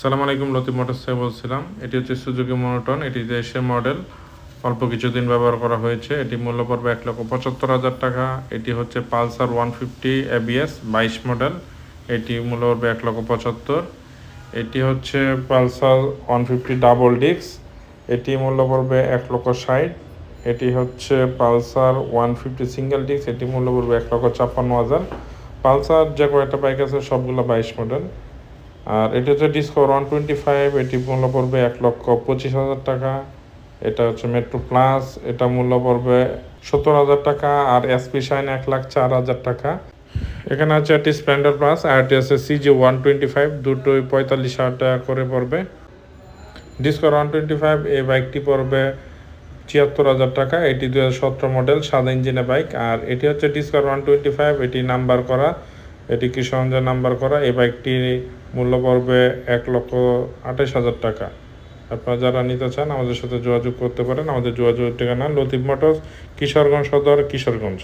সালাম আলাইকুম, লতিফ মোটর থেকে বলছিলাম। এটি হচ্ছে সুজুকি মনোটন, এটি দেশের মডেল। অল্প কিছুদিন ব্যবহার করা হয়েছে। এটি মূল্য পড়বে এক লক্ষ পঁচাত্তর হাজার টাকা। এটি হচ্ছে পালসার ওয়ান ফিফটি এবিএস বাইশ মডেল। এটি মূল্য পড়বে এক লক্ষ পঁচাত্তর। এটি হচ্ছে Pulsar one fifty double disc. এটি মূল্য পড়বে এক লক্ষ ষাট। এটি হচ্ছে Pulsar one fifty single disc. এটি মূল্য পড়বে এক লক্ষ ছাপ্পান্ন হাজার। পালসার যে কয়েকটা বাইক আছে, সবগুলো বাইশ মডেল। আর এটা হচ্ছে ডিসকভার ওয়ান টোয়েন্টি ফাইভ এটি মূল্য পড়বে এক লক্ষ পঁচিশ হাজার টাকা। এটা হচ্ছে মেট্রো প্লাস এটা মূল্য পড়বে সত্তর হাজার টাকা আর এসপি শাইন এক লাখ চার হাজার টাকা। এখানে আছে একটি স্প্লেন্ডার প্লাস আর এটি আছে সিজি ওয়ান টোয়েন্টি ফাইভ দুটোই পঁয়তাল্লিশ হাজার টাকা করে পড়বে। ডিসকভার ওয়ান টোয়েন্টি ফাইভ এই বাইকটি পড়বে ছিয়াত্তর হাজার টাকা। এটি দু হাজার সতেরো মডেল সাদা ইঞ্জিনের বাইক আর এটি হচ্ছে ডিসকভার ওয়ান টোয়েন্টি ফাইভ এটি নাম্বার করা এটি কিশোরগঞ্জের নাম্বার করা, এই বাইকটি মূল্য পড়বে এক লক্ষ আঠাশ হাজার টাকা। আপনারা যারা নিতে চান, আমাদের সাথে যোগাযোগ করতে পারেন। আমাদের যোগাযোগের ঠিকানা লতিফ মোটর কিশোরগঞ্জ সদর, কিশোরগঞ্জ।